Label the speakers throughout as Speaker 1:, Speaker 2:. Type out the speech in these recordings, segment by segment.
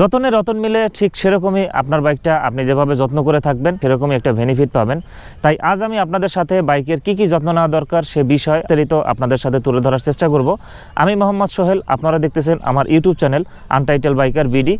Speaker 1: যতনে রতন মিলে ঠিক সেরকমই আপনার বাইকটা আপনি যেভাবে যত্ন করে থাকবেন, সেরকমই একটা বেনিফিট পাবেন। তাই আজ আমি আপনাদের সাথে বাইকের কি কি যত্ন নেওয়া দরকার সে বিষয় বিস্তারিত আপনাদের সাথে তুলে ধরার চেষ্টা করব। আমি মোহাম্মদ সোহেল, আপনারা দেখতেছেন আমার YouTube channel untitled biker BD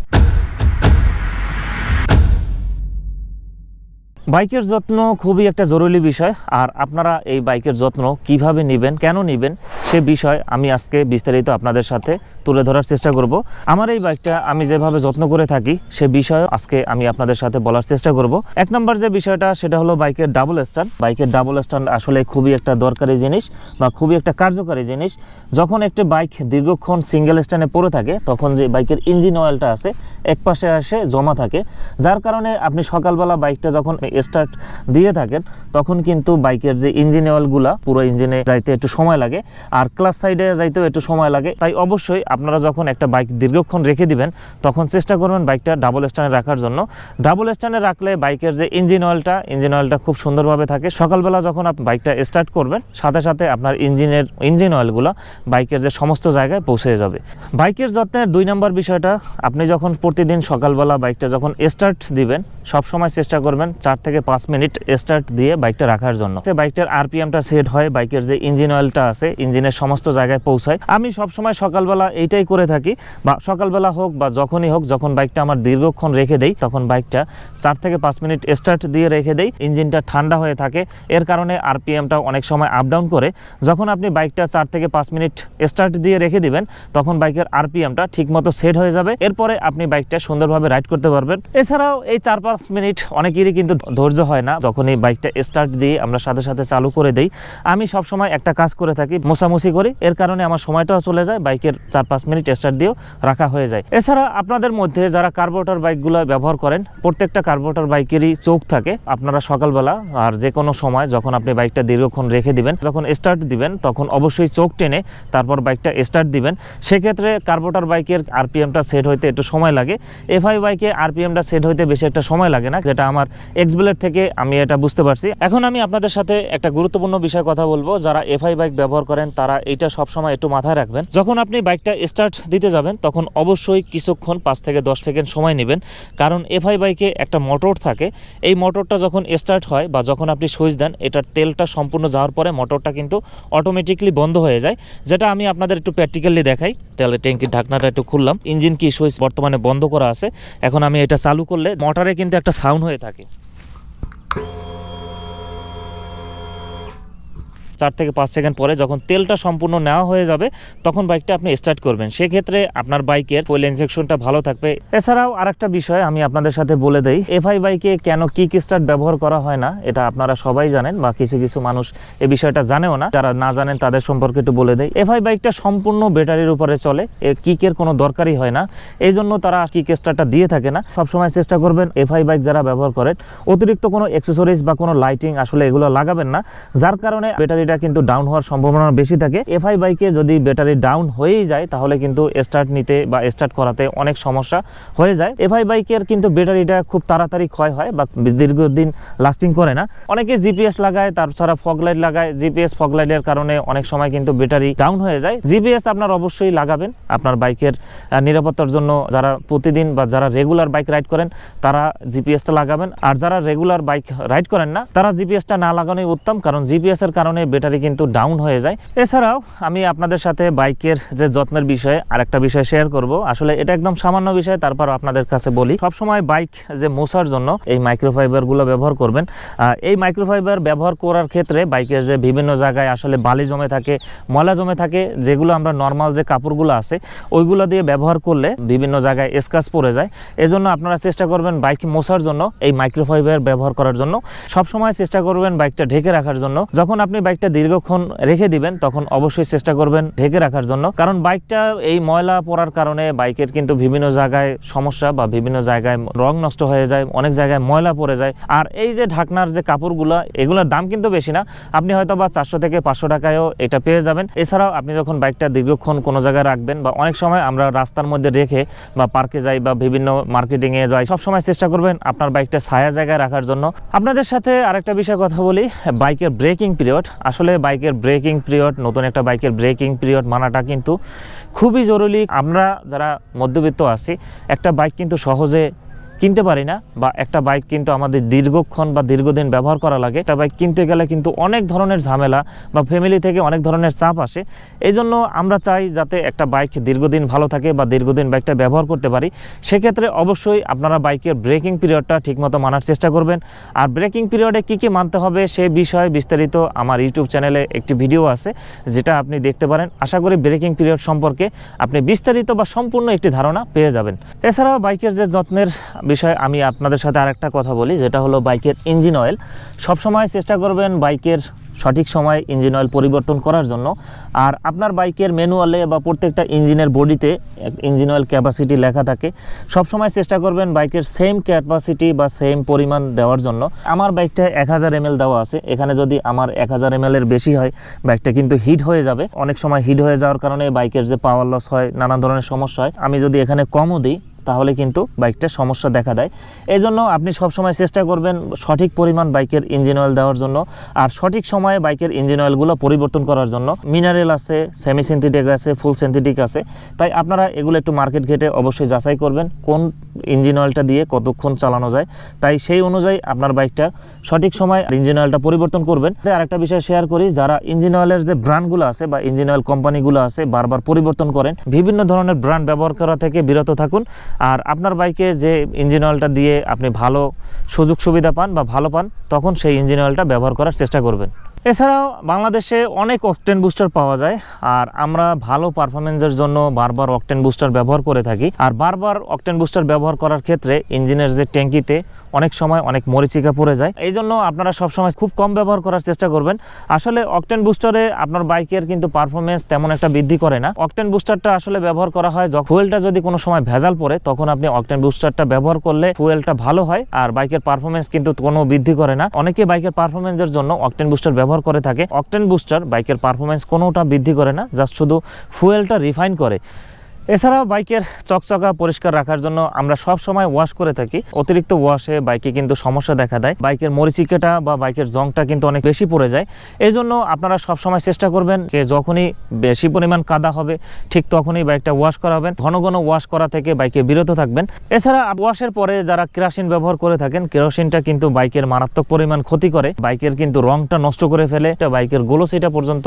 Speaker 1: বাইকের যত্ন খুবই একটা জরুরি বিষয়, আর আপনারা এই বাইকের যত্ন কীভাবে নেবেন, কেন নেবেন, সে বিষয় আমি আজকে বিস্তারিত আপনাদের সাথে তুলে ধরার চেষ্টা করব। আমার এই বাইকটা আমি যেভাবে যত্ন করে থাকি, সে বিষয়ে আজকে আমি আপনাদের সাথে বলার চেষ্টা করব। এক নম্বর যে বিষয়টা, সেটা হলো বাইকের ডাবল স্ট্যান্ড। বাইকের ডাবল স্ট্যান্ড আসলে খুবই একটা দরকারি জিনিস বা খুবই একটা কার্যকারী জিনিস। যখন একটি বাইক দীর্ঘক্ষণ সিঙ্গেল স্ট্যান্ডে পড়ে থাকে, তখন যে বাইকের ইঞ্জিন অয়েলটা আছে, এক পাশে আসে, জমা থাকে। যার কারণে আপনি সকালবেলা বাইকটা যখন স্টার্ট দিয়ে থাকেন, তখন কিন্তু বাইকের যে ইঞ্জিন অয়েলগুলা পুরো ইঞ্জিনে যাইতে একটু সময় লাগে, আর ক্লাস সাইডে যাইতেও একটু সময় লাগে। তাই অবশ্যই আপনারা যখন একটা বাইক দীর্ঘক্ষণ রেখে দিবেন, তখন চেষ্টা করবেন বাইকটা ডাবল স্ট্যান্ডে রাখার জন্য। ডাবল স্ট্যান্ডে রাখলে বাইকের যে ইঞ্জিন অয়েলটা ইঞ্জিন অয়েলটা খুব সুন্দরভাবে থাকে। সকালবেলা যখন আপনি বাইকটা স্টার্ট করবেন, সাথে সাথে আপনার ইঞ্জিনের ইঞ্জিন অয়েলগুলো বাইকের যে সমস্ত জায়গায় পৌঁছে যাবে। বাইকের যত্নের দুই নম্বর বিষয়টা, আপনি যখন প্রতিদিন সকালবেলা বাইকটা যখন স্টার্ট দিবেন সব সময় চেষ্টা করবেন চার থেকে পাঁচ মিনিট স্টার্ট দিয়ে বাইকটা রাখার জন্য। বাইকটার আরপিএমটা সেট হয় বাইকের যে ইঞ্জিন অয়েলটা আছে ইঞ্জিনের সমস্ত জায়গায় পৌঁছায়। আমি সব সময় সকালবেলা এইটাই করে থাকি, বা সকালবেলা হোক বা যখনই হোক, যখন বাইকটা আমার দীর্ঘক্ষণ রেখে দেই, তখন বাইকটা চার থেকে পাঁচ মিনিট স্টার্ট দিয়ে রেখে দেই। ইঞ্জিনটা ঠান্ডা হয়ে থাকে, এর কারণে আরপিএমটা অনেক সময় আপ ডাউন করে। যখন আপনি বাইকটা চার থেকে পাঁচ মিনিট স্টার্ট দিয়ে রেখে দিবেন, তখন বাইকের আরপিএমটা ঠিকমতো সেট হয়ে যাবে। এরপরে আপনি বাইকটা সুন্দরভাবে রাইড করতে পারবেন। এছাড়াও এই চার পাঁচ মিনিট অনেকেরই কিন্তু ধৈর্য হয় না, যখন এই বাইকটা স্টার্ট দিয়ে আমরা সাথে সাথে চালু করে দেই, আমি সব সময় একটা কাজ করে থাকি, মোছামুছি করি, এর কারণে আমার সময়টাও চলে যায় বাইকের চার পাঁচ মিনিট স্টার্ট দিয়েও রাখা হয়ে যায়। এছাড়া আপনাদের মধ্যে যারা কার্বোটার বাইকগুলো ব্যবহার করেন, প্রত্যেকটা কার্বোটার বাইকেরই চোখ থাকে। আপনারা সকালবেলা আর যে কোনো সময় যখন আপনি বাইকটা দীর্ঘক্ষণ রেখে দিবেন, যখন স্টার্ট দিবেন, তখন অবশ্যই চোখ টেনে তারপর বাইকটা স্টার্ট দিবেন। সেক্ষেত্রে কার্বোটার বাইকের আরপিএমটা সেট হইতে একটু সময় লাগে। এফআই বাইকে আরপিএমটা সেট হইতে বেশি একটা সময় লাগে না, যেটা আমার এক্সবিলেট থেকে আমি এটা বুঝতে পারছি। এখন আমি আপনাদের সাথে একটা গুরুত্বপূর্ণ বিষয় কথা বলব। যারা এফআই বাইক ব্যবহার করেন, তারা এটা সবসময় একটু মাথায় রাখবেন। যখন আপনি বাইকটা স্টার্ট দিতে যাবেন, তখন অবশ্যই কিছুক্ষণ পাঁচ থেকে দশ সেকেন্ড সময় নেবেন। কারণ এফআই বাইকে একটা মোটর থাকে। এই মোটরটা যখন স্টার্ট হয় বা যখন আপনি সুইচ দেন, এটার তেলটা সম্পূর্ণ যাওয়ার পরে মোটরটা কিন্তু অটোমেটিকলি বন্ধ হয়ে যায়। যেটা আমি আপনাদের একটু প্র্যাকটিক্যালি দেখাই। তেলের ট্যাঙ্কির ঢাকনাটা একটু খুললাম। ইঞ্জিন কি সুইচ বর্তমানে বন্ধ করা আছে? এখন আমি এটা চালু করলে মোটরে কিন্তু একটা সাউন্ড হয়ে থাকে। চার থেকে পাঁচ সেকেন্ড পরে যখন তেলটা সম্পূর্ণ নেওয়া হয়ে যাবে, তখন বাইকটা আপনি স্টার্ট করবেন। সেক্ষেত্রে আপনার বাইকের ফুয়েল ইনজেকশনটা ভালো থাকবে। এছাড়াও আরেকটা বিষয় আমি আপনাদের সাথে বলে দেই এফআই বাইকে কেন কিক স্টার্ট ব্যবহার করা হয় না, এটা আপনারা সবাই জানেন বা কিছু কিছু মানুষ এই বিষয়টা জানেও না। যারা না জানেন তাদের সম্পর্কে একটু বলে দেই এফআই বাইকটা সম্পূর্ণ ব্যাটারির উপরে চলে, এ কিকের কোনো দরকারই হয় না। এই জন্য তারা কিক স্টার্টটা দিয়ে থাকে না। সবসময় চেষ্টা করবেন এফআই বাইক যারা ব্যবহার করেন, অতিরিক্ত কোনো অ্যাক্সেসরিজ বা কোনো লাইটিং আসলে এগুলো লাগাবেন না, যার কারণে ব্যাটারিটা কিন্তু ডাউন হওয়ার সম্ভাবনা বেশি থাকে। এফআই বাইকে যদি ব্যাটারি ডাউন হয়েই যায়, তাহলে কিন্তু স্টার্ট নিতে বা স্টার্ট করাতে অনেক সমস্যা হয়ে যায়। এফআই বাইকের কিন্তু ব্যাটারিটা খুব তাড়াতাড়ি ক্ষয় হয় বা দীর্ঘদিন লাস্টিং করে না। অনেকে জিপিএস লাগায় তাছাড়া ফগ লাইট লাগায়। জিপিএস ফগ লাইটের কারণে অনেক সময় কিন্তু ব্যাটারি ডাউন হয়ে যায়। জিপিএস আপনার অবশ্যই লাগাবেন। আপনার বাইকের নিরাপত্তার জন্য যারা প্রতিদিন বা যারা রেগুলার বাইক রাইড করেন, তারা জিপিএসটা লাগাবেন। আর যারা রেগুলার বাইক রাইড করেন না, তারা জিপিএসটা না লাগানোই উত্তম। কারণ জিপিএস এর কারণে ব্যাটারি কিন্তু ডাউন হয়ে যায়। এছাড়াও আমি আপনাদের সাথে বাইকের যে যত্নের বিষয়ে আরেকটা বিষয় শেয়ার করব। আসলে এটা একদম সামান্য বিষয় তারপর আপনাদের কাছে বলি। সবসময় বাইক যে মোছার জন্য এই মাইক্রোফাইবারগুলো ব্যবহার করবেন। এই মাইক্রোফাইবার ব্যবহার করার ক্ষেত্রে বাইকের যে বিভিন্ন জায়গায় আসলে বালি জমে থাকে, ময়লা জমে থাকে, যেগুলো আমরা নর্মাল যে কাপড়গুলো আছে, ওইগুলো দিয়ে ব্যবহার করলে বিভিন্ন জায়গায় স্কাচ পড়ে যায়। এজন্য আপনারা চেষ্টা করবেন বাইক মোছার জন্য, এই মাইক্রোফাইবার ব্যবহার করার জন্য। সবসময় চেষ্টা করবেন বাইকটা ঢেকে রাখার জন্য। যখন আপনি বাইকটা দীর্ঘক্ষণ রেখে দিবেন, তখন অবশ্যই চেষ্টা করবেন ঢেকে রাখার জন্য। কারণ বাইকটা এই ময়লা পড়ার কারণে বাইকের কিন্তু বিভিন্ন জায়গায় সমস্যা বা বিভিন্ন জায়গায় রং নষ্ট হয়ে যায়, অনেক জায়গায় ময়লা পড়ে যায়। আর এই যে ঢাকনার যে কাপড়গুলো, এগুলোর দাম কিন্তু বেশি না। আপনি হয়তো বা চারশো থেকে পাঁচশো টাকায়ও এটা পেয়ে যাবেন। এছাড়াও আপনি যখন বাইকটা দীর্ঘক্ষণ কোনো জায়গায় রাখবেন বা অনেক সময় আমরা রাস্তার মধ্যে রেখে বা পার্কে যাই বা বিভিন্ন মার্কেটিংয়ে যাই, সবসময় চেষ্টা করবেন আপনার বাইকটা ছায়া জায়গায় রাখার জন্য। আপনাদের সাথে আরেকটা বিষয় কথা বলি, বাইকের ব্রেকিং পিরিয়ড। আসলে বাইকের ব্রেকিং পিরিয়ড, নতুন একটা বাইকের ব্রেকিং পিরিয়ড মানাটা কিন্তু খুবই জরুরি। আমরা যারা মধ্যবিত্ত আছি, একটা বাইক কিন্তু সহজে কিনতে পারি না, বা একটা বাইক কিন্তু আমাদের দীর্ঘক্ষণ বা দীর্ঘদিন ব্যবহার করা লাগে। একটা বাইক কিনতে গেলে কিন্তু অনেক ধরনের ঝামেলা বা ফ্যামিলি থেকে অনেক ধরনের চাপ আসে। এই জন্য আমরা চাই যাতে একটা বাইক দীর্ঘদিন ভালো থাকে বা দীর্ঘদিন বাইকটা ব্যবহার করতে পারি। সেক্ষেত্রে অবশ্যই আপনারা বাইকের ব্রেকিং পিরিয়ডটা ঠিকমতো মানার চেষ্টা করবেন। আর ব্রেকিং পিরিয়ডে কী কী মানতে হবে সে বিষয়ে বিস্তারিত আমার ইউটিউব চ্যানেলে একটি ভিডিও আছে, যেটা আপনি দেখতে পারেন। আশা করি ব্রেকিং পিরিয়ড সম্পর্কে আপনি বিস্তারিত বা সম্পূর্ণ একটি ধারণা পেয়ে যাবেন। এছাড়াও বাইকের যে যত্নের বিষয়ে আমি আপনাদের সাথে আরেকটা কথা বলি, যেটা হলো বাইকের ইঞ্জিন অয়েল। সবসময় চেষ্টা করবেন বাইকের সঠিক সময় ইঞ্জিন অয়েল পরিবর্তন করার জন্য। আর আপনার বাইকের ম্যানুয়ালে বা প্রত্যেকটা ইঞ্জিনের বডিতে ইঞ্জিন অয়েল ক্যাপাসিটি লেখা থাকে। সবসময় চেষ্টা করবেন বাইকের সেম ক্যাপাসিটি বা সেম পরিমাণ দেওয়ার জন্য। আমার বাইকটা এক হাজার এমএল দেওয়া আছে। এখানে যদি আমার এক হাজার এর বেশি হয়, বাইকটা কিন্তু হিট হয়ে যাবে। অনেক সময় হিট হয়ে যাওয়ার কারণে বাইকের যে পাওয়ার লস হয়, নানান ধরনের সমস্যা হয়। আমি যদি এখানে কমও দিই তাহলে কিন্তু বাইকটা সমস্যা দেখা দেয়। এই জন্য আপনি সবসময় চেষ্টা করবেন সঠিক পরিমাণ বাইকের ইঞ্জিন অয়েল দেওয়ার জন্য আর সঠিক সময়ে বাইকের ইঞ্জিন অয়েলগুলো পরিবর্তন করার জন্য মিনারেল আছে সেমি সিনথেটিক আছে ফুল সিনথেটিক আছে। তাই আপনারা এগুলো একটু মার্কেট ঘেটে অবশ্যই যাচাই করবেন কোন ইঞ্জিন অয়েলটা দিয়ে কতক্ষণ চালানো যায়। তাই সেই অনুযায়ী আপনার বাইকটা সঠিক সময় ইঞ্জিন অয়েলটা পরিবর্তন করবেন। আরেকটা বিষয় শেয়ার করি, যারা ইঞ্জিন অয়েলের যে ব্র্যান্ডগুলো আছে বা ইঞ্জিন অয়েল কোম্পানিগুলো আছে বারবার পরিবর্তন করেন, বিভিন্ন ধরনের ব্র্যান্ড ব্যবহার করা থেকে বিরত থাকুন। আর আপনার বাইকে যে ইঞ্জিন অয়েলটা দিয়ে আপনি ভালো সুযোগ সুবিধা পান বা ভালো পান, তখন সেই ইঞ্জিন অয়েলটা ব্যবহার করার চেষ্টা করবেন। এছাড়াও বাংলাদেশে অনেক অকটেন বুস্টার পাওয়া যায়, আর আমরা ভালো পারফরমেন্সের জন্য বারবার অকটেন বুস্টার ব্যবহার করে থাকি। আর বারবার অকটেন বুস্টার ব্যবহার করার ক্ষেত্রে ইঞ্জিনের যে ট্যাঙ্কিতে অনেক সময় অনেক মরিচিকা পড়ে যায়। এই জন্য আপনারা সবসময় খুব কম ব্যবহার করার চেষ্টা করবেন। আসলে অকটেন বুস্টারে আপনার বাইকের কিন্তু পারফরমেন্স তেমন একটা বৃদ্ধি করে না। অকটেন বুস্টারটা আসলে ব্যবহার করা হয় যখন ফুয়েলটা যদি কোনো সময় ভেজাল পড়ে, তখন আপনি অকটেন বুস্টারটা ব্যবহার করলে ফুয়েলটা ভালো হয়, আর বাইকের পারফরমেন্স কিন্তু কোনো বৃদ্ধি করে না। অনেকে বাইকের পারফরমেন্সের জন্য অকটেন বুস্টার ব্যবহার করে থাকে। অকটেন বুস্টার বাইকের পারফরমেন্স কোনোটা বৃদ্ধি করে না জাস্ট শুধু ফুয়েলটা রিফাইন করে। এছাড়াও বাইকের চকচকা পরিষ্কার রাখার জন্য আমরা সব সময় ওয়াশ করে থাকি। অতিরিক্ত ওয়াশে বাইকে কিন্তু সমস্যা দেখা দেয়। বাইকের মরিচিকাটা বা বাইকের জংটা কিন্তু অনেক বেশি পড়ে যায়। এই জন্য আপনারা সব সময় চেষ্টা করবেন যে যখনই বেশি পরিমাণ কাদা হবে, ঠিক তখনই বাইকটা ওয়াশ করাবেন। ঘন ঘন ওয়াশ করা থেকে বাইকে বিরত থাকবেন। এছাড়া ওয়াশের পরে যারা কেরোসিন ব্যবহার করে থাকেন, কেরোসিনটা কিন্তু বাইকের মারাত্মক পরিমাণ ক্ষতি করে। বাইকের কিন্তু রংটা নষ্ট করে ফেলে বাইকের গোলসিটা পর্যন্ত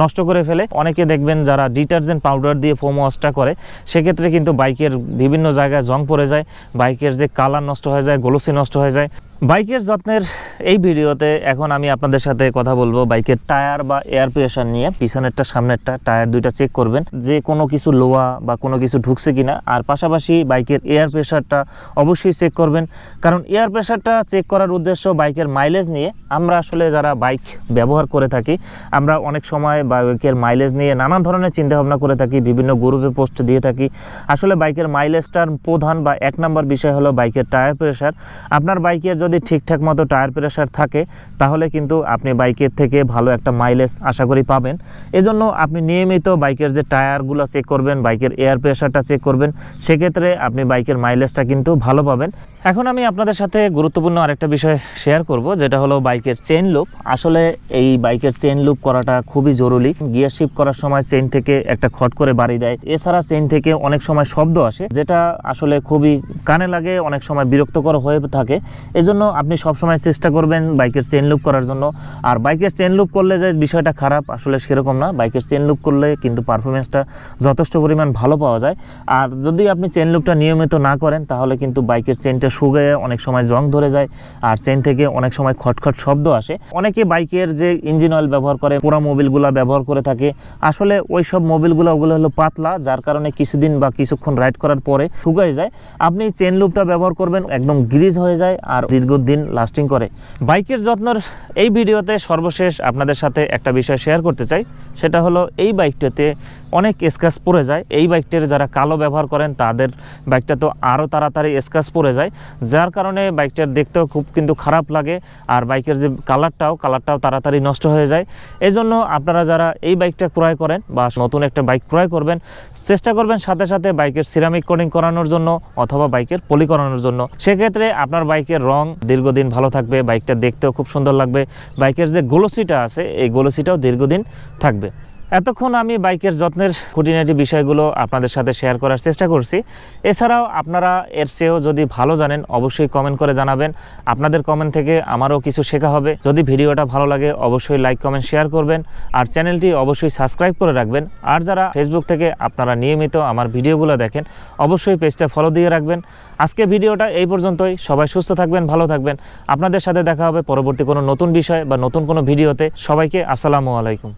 Speaker 1: নষ্ট করে ফেলে। অনেকে দেখবেন যারা ডিটারজেন্ট পাউডার দিয়ে ফোম ওয়াশটা করে সেক্ষেত্রে কিন্তু বাইকের বিভিন্ন জায়গায় জং পড়ে যায়, বাইকের যে কালার নষ্ট হয়ে যায়, গলসি নষ্ট হয়ে যায়। বাইকের যত্নের এই ভিডিওতে এখন আমি আপনাদের সাথে কথা বলব বাইকের টায়ার বা এয়ার প্রেশার নিয়ে। পিছনেরটা, সামনেরটা টায়ার দুইটা চেক করবেন। যে কোনো কিছু লোয়া বা কোনো কিছু ঢুকছে কিনা। আর পাশাপাশি বাইকের এয়ার প্রেশারটা অবশ্যই চেক করবেন। কারণ এয়ার প্রেশারটা চেক করার উদ্দেশ্য বাইকের মাইলেজ নিয়ে। আমরা আসলে যারা বাইক ব্যবহার করে থাকি, আমরা অনেক সময় বাইকের মাইলেজ নিয়ে নানান ধরনের চিন্তাভাবনা করে থাকি, বিভিন্ন গ্রুপে পোস্ট দিয়ে থাকি। আসলে বাইকের মাইলেজটার প্রধান বা এক নম্বর বিষয় হলো বাইকের টায়ার প্রেশার আপনার বাইকের যদি ঠিকঠাক মতো টায়ার প্রেশার থাকে, তাহলে কিন্তু আপনি বাইকের থেকে ভালো একটা মাইলেজ আশা করি পাবেন। এজন্য আপনি নিয়মিত বাইকের যে টায়ারগুলো চেক করবেন, বাইকের এয়ার প্রেশারটা চেক করবেন, সেক্ষেত্রে আপনি বাইকের মাইলেজটা কিন্তু ভালো পাবেন। এখন আমি আপনাদের সাথে গুরুত্বপূর্ণ আরেকটা বিষয় শেয়ার করব, যেটা হলো বাইকের চেন লুপ আসলে এই বাইকের চেন লুপ করাটা খুবই জরুরি। গিয়ার শিফট করার সময় চেন থেকে একটা খট করে বাড়ি দেয়। এছাড়া চেন থেকে অনেক সময় শব্দ আসে, যেটা আসলে খুবই কানে লাগে, অনেক সময় বিরক্তকর হয়ে থাকে। এজন্য আপনি সবসময় চেষ্টা করবেন বাইকের চেন লুপ করার জন্য। আর বাইকের চেন লুপ করলে যে বিষয়টা খারাপ, আসলে সেরকম না। বাইকের চেন লুপ করলে কিন্তু পারফরমেন্সটা যথেষ্ট পরিমাণ ভালো পাওয়া যায়। আর যদি আপনি চেন লুপটা নিয়মিত না করেন, তাহলে কিন্তু বাইকের চেনটা শুকিয়ে অনেক সময় জং ধরে যায়। আর চেন থেকে অনেক সময় খটখট শব্দ আসে। অনেকে বাইকের যে ইঞ্জিন অয়েল ব্যবহার করে, পুরা মোবিলগুলো ব্যবহার করে থাকে। আসলে ওই সব মোবিলগুলো ওগুলো হলো পাতলা, যার কারণে কিছুদিন বা কিছুক্ষণ রাইড করার পরে শুকায় যায়। আপনি চেন লুপটা ব্যবহার করবেন, একদম গ্রিজ হয়ে যায়। আর দীর্ঘদিন লাস্টিং করে। বাইকের যত্নর এই ভিডিওতে সর্বশেষ আপনাদের সাথে একটা বিষয় শেয়ার করতে চাই। সেটা হলো, এই বাইকটাতে অনেক স্ক্র্যাচ পড়ে যায়। এই বাইকটার যারা কালো ব্যবহার করেন, তাদের বাইকটা তো আরও তাড়াতাড়ি স্ক্র্যাচ পড়ে যায়। যার কারণে বাইকটার দেখতেও খুব কিন্তু খারাপ লাগে, আর বাইকের যে কালারটাও কালারটাও তাড়াতাড়ি নষ্ট হয়ে যায়। এই জন্য আপনারা যারা এই বাইকটা ক্রয় করেন বা নতুন একটা বাইক ক্রয় করবেন, চেষ্টা করবেন সাথে সাথে বাইকের সিরামিক কোডিং করানোর জন্য অথবা বাইকের পলি করানোর জন্য। সেক্ষেত্রে আপনার বাইকের রং দীর্ঘদিন ভালো থাকবে, বাইকটা দেখতেও খুব সুন্দর লাগবে। বাইকের যে গোলসিটা আছে, এই গোলসিটাও দীর্ঘদিন থাকবে। এতক্ষণ আমি বাইকের যত্নের খুঁটিনাটি বিষয়গুলো আপনাদের সাথে শেয়ার করার চেষ্টা করছি। এছাড়াও আপনারা এর চেয়েও যদি ভালো জানেন, অবশ্যই কমেন্ট করে জানাবেন। আপনাদের কমেন্ট থেকে আমারও কিছু শেখা হবে। যদি ভিডিওটা ভালো লাগে, অবশ্যই লাইক, কমেন্ট, শেয়ার করবেন। আর চ্যানেলটি অবশ্যই সাবস্ক্রাইব করে রাখবেন। আর যারা ফেসবুক থেকে আপনারা নিয়মিত আমার ভিডিওগুলো দেখেন, অবশ্যই পেজটা ফলো দিয়ে রাখবেন। আজকে ভিডিওটা এই পর্যন্তই। সবাই সুস্থ থাকবেন, ভালো থাকবেন। আপনাদের সাথে দেখা হবে পরবর্তী কোনো নতুন বিষয় বা নতুন কোনো ভিডিওতে। সবাইকে আসসালামু আলাইকুম।